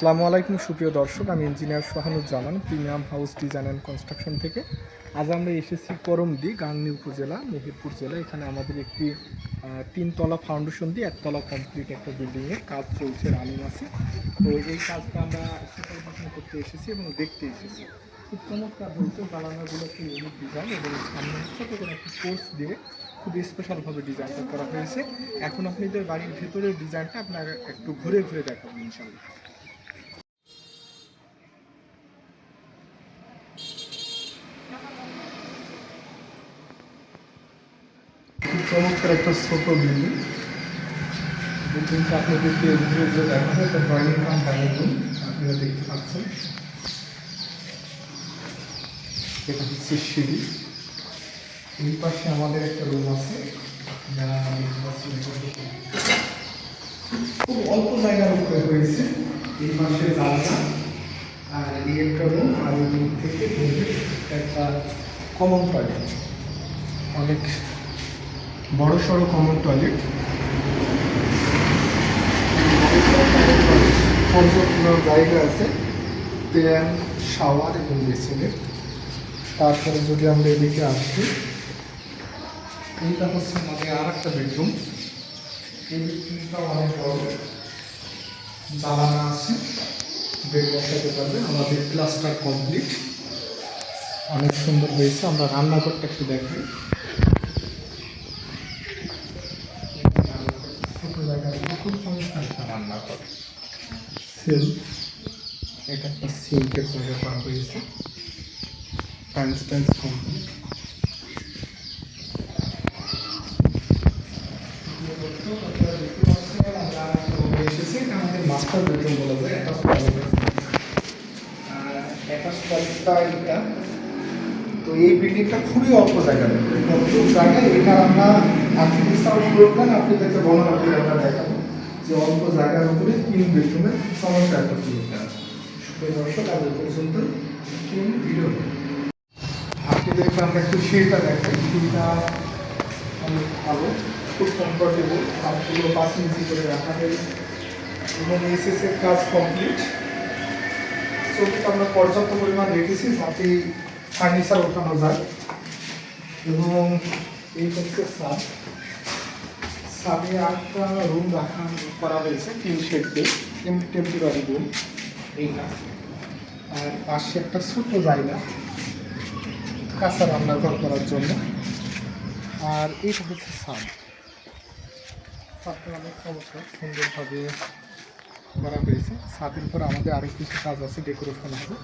আসসালামু আলাইকুম, সুপ্রিয় দর্শক। আমি engineer Sohanuzzaman premium house design and construction থেকে। আজ আমরা এসেছি করমদি গাংনী উপজেলা, মেহেরপুর জেলা। এখানে আমাদের একটি তিনতলা ফাউন্ডেশন দিয়ে একতলা কমপ্লিট একটা বিল্ডিংয়ের কাজ চলছে রানিং আছে। তো এই কাজটা আমরা সুপারভিশন করতে এসেছি এবং দেখতে এসেছি। খুব চমৎকার হয়েছে জানালাগুলো খুব ইউনিক ডিজাইন এবং সামনে ছোটো করে একটি কোর্স দিয়ে খুব স্পেশালভাবে ডিজাইনটা করা হয়েছে। এখন আপনাদের বাড়ির ভেতরের ডিজাইনটা আপনারা একটু ঘুরে ঘুরে দেখাবো ইনশাল্লাহ চমৎকার একটা ছোট বিল্ডিং আপনাদেরকে আপনারা দেখতে পাচ্ছেন। এটা হচ্ছে পাশে আমাদের একটা রুম আছে। খুব অল্প জায়গার উপরে হয়েছে এই পাশে আর এই একটা রুম, আর এই রুম থেকে একটা কমন টয়লেট অনেক বড় সড়ো কমন টয়লেট পর্যাপ্ত জায়গা আছে, প্যান, শাওয়ার এবং বেসিনের তারপরে যদি আমরা এদিকে আসি, এইটা হচ্ছে আমাদের আর একটা বেডরুম এই বেডরুমটা অনেক বড়। জানালা আছে বেড বসাতে পারবে। আমাদের প্লাস্টার কমপ্লিট অনেক সুন্দর হয়েছে। আমরা রান্নাঘরটা একটু দেখাই ছোট জায়গায় খুব চমৎকার একটা রান্নাঘর সেল এটা একটা সিঙ্কের জায়গা করা হয়েছে? টাইলস টাইলস কমপ্লিট এসেছি এটা আমাদের মাস্টার বেডরুম বলা যায় একটা একটা টয়লেটটা এটা। তো এই বিল্ডিংটা খুবই অল্প জায়গায় অল্প জায়গায় এটা আমরা ফ্লোরটা আপনাদেরকে বর্ণনা করে আমরা দেখাবো যে অল্প জায়গার উপরে তিন বেডরুমের সমস্যা একটা ফ্লোরটা আছে সুপ্রিয় দর্শক এই পর্যন্ত তিন ভিডিও আপনাদেরকে আমরা একটু সিঁড়িটা দেখাই। সিঁড়িটা অনেক ভালো, খুব কমফোর্টেবল আপগুলো পাঁচ ইঞ্চি করে রাখা হয়েছে। এবং এসএস এর কাজ কমপ্লিট চৌকিটা আমরা পর্যাপ্ত পরিমাণ রেখেছি যাতে ফার্নিচার ওঠানো যায়। এবং এই হচ্ছে সাব সাবে আটটা রুম রাখা করা হয়েছে তিন শেড দিয়ে টেম্পোরারি রুম এইটা। আর পাশে একটা ছোট জায়গা, কাঁচা রান্নাঘর করার জন্য। আর এইটা হচ্ছে সাব সাবটা অনেক চমৎকার সুন্দরভাবে করা হয়েছে। ছাদের পর আমাদের আরও কিছু কাজ আছে ডেকোরেশন হবে।